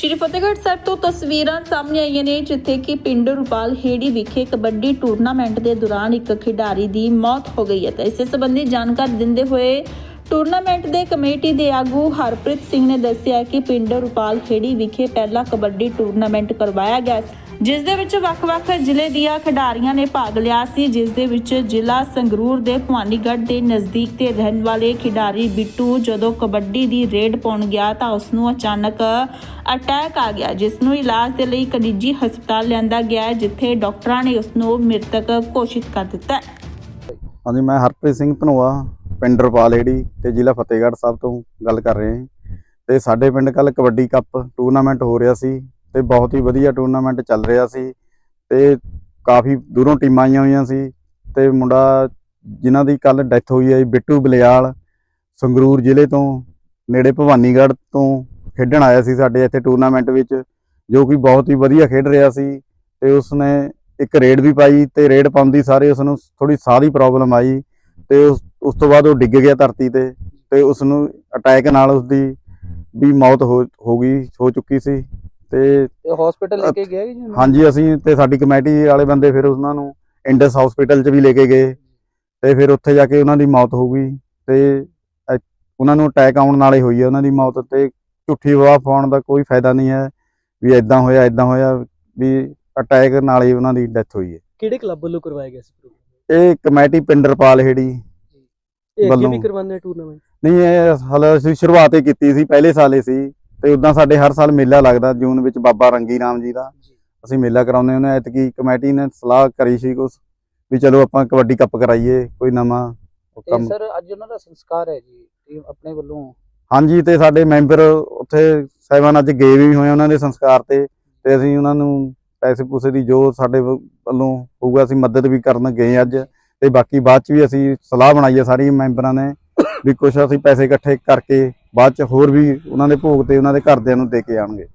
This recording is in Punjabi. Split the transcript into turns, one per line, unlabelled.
ਸ਼੍ਰੀ ਫਤਿਹਗੜ੍ਹ ਸਾਹਿਬ ਤੋਂ ਤਸਵੀਰਾਂ ਸਾਹਮਣੇ ਆਈਆਂ ਨੇ, ਜਿੱਥੇ ਕਿ ਪਿੰਡ ਰੂਪਾਲ ਹੇੜੀ ਵਿਖੇ ਕਬੱਡੀ ਟੂਰਨਾਮੈਂਟ ਦੇ ਦੌਰਾਨ ਇੱਕ ਖਿਡਾਰੀ ਦੀ ਮੌਤ ਹੋ ਗਈ ਹੈ ਤਾਂ ਇਸੇ ਸੰਬੰਧੀ ਜਾਣਕਾਰੀ ਦਿੰਦੇ ਹੋਏ ਟੂਰਨਾਮੈਂਟ ਦੇ ਕਮੇਟੀ ਦੇ ਆਗੂ ਹਰਪ੍ਰੀਤ ਸਿੰਘ ਨੇ ਦੱਸਿਆ ਕਿ ਪਿੰਡ ਰੂਪਾਲ ਖੇੜੀ ਵਿਖੇ ਪਹਿਲਾ ਕਬੱਡੀ ਟੂਰਨਾਮੈਂਟ ਕਰਵਾਇਆ ਗਿਆ ਜਿਸ ਦੇ ਵਿੱਚ ਵੱਖ-ਵੱਖ ਜ਼ਿਲ੍ਹੇ ਦੀਆਂ ਖਿਡਾਰੀਆਂ ਨੇ ਭਾਗ ਲਿਆ ਸੀ ਜਿਸ ਦੇ ਵਿੱਚ ਜ਼ਿਲ੍ਹਾ ਸੰਗਰੂਰ ਦੇ ਭਵਾਨੀਗੜ੍ਹ ਦੇ ਨਜ਼ਦੀਕ ਤੇ ਰਹਿਣ ਵਾਲੇ ਖਿਡਾਰੀ ਬਿੱਟੂ ਜਦੋਂ ਕਬੱਡੀ ਦੀ ਰੇਡ ਪਾਉਣ ਗਿਆ ਤਾਂ ਉਸ ਨੂੰ ਅਚਾਨਕ ਅਟੈਕ ਆ ਗਿਆ ਜਿਸ ਨੂੰ ਇਲਾਜ ਦੇ ਲਈ ਇੱਕ ਨਿੱਜੀ ਹਸਪਤਾਲ ਲਿਆਂਦਾ ਗਿਆ ਹੈ, ਜਿੱਥੇ ਡਾਕਟਰਾਂ ਨੇ ਉਸ ਨੂੰ ਮ੍ਰਿਤਕ ਘੋਸ਼ਿਤ ਕਰ ਦਿੱਤਾ ਹੈ।
ਹਾਂਜੀ ਮੈਂ ਹਰਪ੍ਰੀਤ ਸਿੰਘ ਧਨੋਆ ਪਿੰਡ ਰਪਾਲੇੜੀ ਤੇ ਜ਼ਿਲ੍ਹਾ ਫਤਿਹਗੜ੍ਹ ਸਾਹਿਬ ਤੋਂ ਗੱਲ ਕਰ ਰਹੇ ਹਾਂ ਤੇ ਸਾਡੇ ਪਿੰਡ ਕੱਲ ਕਬੱਡੀ ਕੱਪ ਟੂਰਨਾਮੈਂਟ ਹੋ ਰਿਹਾ ਸੀ ਤੇ ਬਹੁਤ ਹੀ ਵਧੀਆ ਟੂਰਨਾਮੈਂਟ ਚੱਲ ਰਿਹਾ ਸੀ ਤੇ ਕਾਫੀ ਦੂਰੋਂ ਟੀਮਾਂ ਆਈਆਂ ਹੋਈਆਂ ਸੀ ਤੇ ਮੁੰਡਾ ਜਿਨ੍ਹਾਂ ਦੀ ਕੱਲ ਡੈਥ ਹੋਈ ਹੈ ਬਿੱਟੂ ਬਲਿਆਲ, ਸੰਗਰੂਰ ਜ਼ਿਲ੍ਹੇ ਤੋਂ, ਨੇੜੇ ਭਵਾਨੀਗੜ੍ਹ ਤੋਂ ਖੇਡਣ ਆਇਆ ਸੀ ਸਾਡੇ ਇੱਥੇ ਟੂਰਨਾਮੈਂਟ ਵਿੱਚ, ਜੋ ਕਿ ਬਹੁਤ ਹੀ ਵਧੀਆ ਖੇਡ ਰਿਹਾ ਸੀ ਤੇ ਉਸਨੇ ਇੱਕ ਰੇਡ ਵੀ ਪਾਈ ਤੇ ਰੇਡ ਪਾਉਂਦੀ ਸਾਰੇ ਉਸ ਨੂੰ ਥੋੜੀ ਸਾਹ ਦੀ ਪ੍ਰੋਬਲਮ ਆਈ ਤੇ ਉਸ ਉਸ ਤੋਂ ਬਾਅਦ ਉਹ ਡਿੱਗ ਗਿਆ ਧਰਤੀ ਤੇ ਤੇ ਉਸ ਨੂੰ ਅਟੈਕ ਨਾਲ ਉਸ ਦੀ ਵੀ ਮੌਤ ਹੋ ਹੋ ਗਈ, ਹੋ ਚੁੱਕੀ ਸੀ। ਤੇ
ਹਸਪੀਟਲ ਲੈ ਕੇ ਗਏ ਜੀ ਉਹਨੂੰ?
ਹਾਂਜੀ ਅਸੀਂ ਤੇ ਸਾਡੀ ਕਮੇਟੀ ਵਾਲੇ ਬੰਦੇ ਫਿਰ ਉਹਨਾਂ ਨੂੰ ਇੰਡਸ ਹਸਪੀਟਲ 'ਚ ਵੀ ਲੈ ਕੇ ਗਏ। ਤੇ ਫਿਰ ਉੱਥੇ ਜਾ ਕੇ ਉਹਨਾਂ ਦੀ ਮੌਤ ਹੋ ਗਈ। ਤੇ ਉਹਨਾਂ ਨੂੰ ਅਟੈਕ ਆਉਣ ਨਾਲ ਹੀ ਹੋਈ ਹੈ ਉਹਨਾਂ ਦੀ ਮੌਤ ਤੇ ਝੂਠੀ ਅਫਵਾਹ ਪਾਉਣ ਦਾ ਕੋਈ ਫਾਇਦਾ ਨਹੀਂ ਹੈ ਵੀ ਇਦਾਂ ਹੋਇਆ ਇਦਾਂ ਹੋਇਆ ਵੀ ਅਟੈਕ ਨਾਲ ਹੀ ਉਹਨਾਂ ਦੀ ਡੈਥ ਹੋਈ ਹੈ।
ਕਿਹੜੇ ਕਲੱਬ ਵੱਲੋਂ ਕਰਵਾਇਆ ਗਿਆ ਸੀ ਪ੍ਰੋਗਰਾਮ
ਇਹ ਕਮੇਟੀ ਪਿੰਡ ਰਪਾਲ ਹੇੜੀ।
ਇਹ ਅੱਗੇ
ਵੱਲੋਂ।
ਵੀ ਕਰਵਾਉਂਦੇ ਟੂਰਨਾਮੈਂਟ
ਨਹੀਂ ਇਹ ਹਾਲੇ ਅਸੀਂ ਸ਼ੁਰੂਆਤ ਹੀ ਕੀਤੀ ਸੀ ਪਹਿਲੇ ਸਾਲੇ ਸੀ। ਤੇ ਉਦਾਂ ਸਾਡੇ ਹਰ ਸਾਲ ਮੇਲਾ ਲੱਗਦਾ ਜੂਨ ਵਿੱਚ ਬਾਬਾ ਰੰਗੀ ਰਾਮ ਜੀ ਦਾ। ਅਸੀਂ ਮੇਲਾ ਕਰਾਉਂਦੇ ਹੁੰਦੇ ਐਤਕੀ ਕਮੇਟੀ ਨੇ ਸਲਾਹ ਕਰੀ ਸੀ ਕੁਛ ਵੀ ਚਲੋ ਆਪਾਂ ਕਬੱਡੀ ਕੱਪ ਕਰਾਈਏ ਕੋਈ ਨਵਾਂ ਕੰਮ।
ਸਰ ਅੱਜ ਉਹਨਾਂ ਦਾ ਸੰਸਕਾਰ ਹੈ ਜੀ ਟੀਮ ਆਪਣੇ ਵੱਲੋਂ।
ਹਾਂਜੀ ਤੇ ਸਾਡੇ ਮੈਂਬਰ ਉੱਥੇ ਸਹਿਬਾਨ ਅੱਜ ਗਏ ਵੀ ਹੋਏ ਉਹਨਾਂ ਦੇ ਸੰਸਕਾਰ ਤੇ ਤੇ ਅਸੀਂ ਉਹਨਾਂ ਨੂੰ ਪੈਸੇ ਪੂਸੇ ਦੀ ਜੋ ਸਾਡੇ ਵੱਲੋਂ ਹੋਊਗਾ ਅਸੀਂ ਮਦਦ ਵੀ ਕਰਨ ਗਏ ਅੱਜ। ਤੇ ਬਾਕੀ ਬਾਅਦ ਚ ਵੀ ਅਸੀਂ ਸਲਾਹ ਬਣਾਈ ਹੈ ਸਾਰੀ ਮੈਂਬਰਾਂ ਨੇ ਵੀ ਕੁਛ ਅਸੀਂ ਪੈਸੇ ਇਕੱਠੇ ਕਰਕੇ ਬਾਅਦ ਚ ਹੋਰ ਵੀ ਉਹਨਾਂ ਦੇ ਭੋਗ ਤੇ ਉਹਨਾਂ ਦੇ ਘਰਦਿਆਂ ਨੂੰ ਦੇ ਕੇ ਆਣਗੇ